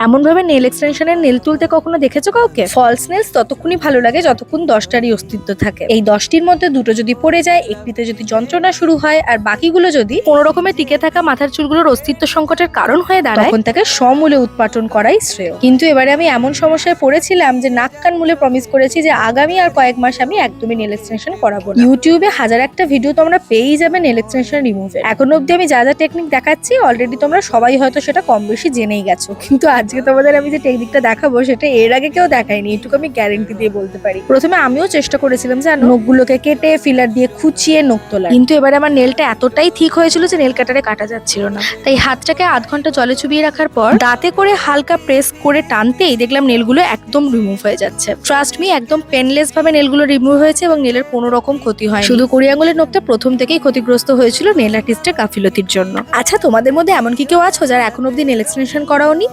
এমন ভাবে nail এক্সটেনশনের nail তুলতে কখনো দেখেছ কাউকে? ফলস নেলস ততক্ষণই ভালো লাগে যতক্ষণ দশটারই অস্তিত্ব থাকে। এই দশটির মধ্যে দুটো যদি পড়ে যায় একটিতে যদি যন্ত্রণা শুরু হয় আর বাকিগুলো যদি কোনো রকমে টিকে থাকা মাথার চুলগুলোর অস্তিত্ব সংকটের কারণ হয়ে দাঁড়ায় তখন তাকে সমূলে উৎপাটন করাই শ্রেয়। কিন্তু এবারে আমি এমন সমস্যায় পড়েছিলাম যে নাক কান মূলে প্রমিস করেছি যে আগামী আর কয়েক মাস আমি একদমই নেল এক্সটেনশন করাবো ইউটিউবে হাজার একটা ভিডিও তোমরা পেয়েই যাবে নেল এক্সটেনশন রিমুভের এখন অবধি আমি যা যা টেকনিক দেখাচ্ছি অলরেডি তোমরা সবাই হয়তো সেটা কম বেশি জেনেই গেছো। কিন্তু আজকে তোমাদের আমি যে টেকনিকটা দেখাবো সেটা এর আগে কেউ দেখায়নি এটুকু আমি গ্যারেন্টি দিয়ে বলতে পারি। প্রথমে আমিও চেষ্টা করেছিলাম যে নখগুলোকে কেটে ফিলার দিয়ে খুঁচিয়ে নখ তোলা কিন্তু এবারে আমার নেলটা এতটাই ঠিক হয়েছিল যে নেল কাটারে কাটা যাচ্ছিল না। তাই হাতটাকে আধ ঘণ্টা জলে চুবিয়ে রাখার পর দাঁতে করে হালকা প্রেস করে টানতেই দেখলাম নেলগুলো একদম রিমুভ হয়ে যাচ্ছে। ট্রাস্ট মি একদম পেনলেস ভাবে নেলগুলো রিমুভ হয়েছে এবং নেলের কোনো রকম ক্ষতি হয় শুধু কুড়ি আঙুলের নখটা প্রথম থেকেই ক্ষতিগ্রস্ত হয়েছিল নেল আর্টিস্টের গাফিলতির জন্য। আচ্ছা তোমাদের মধ্যে এমন কি কেউ আছো যারা এখন অব্দি নেল এক্সটেনশন করাওনি?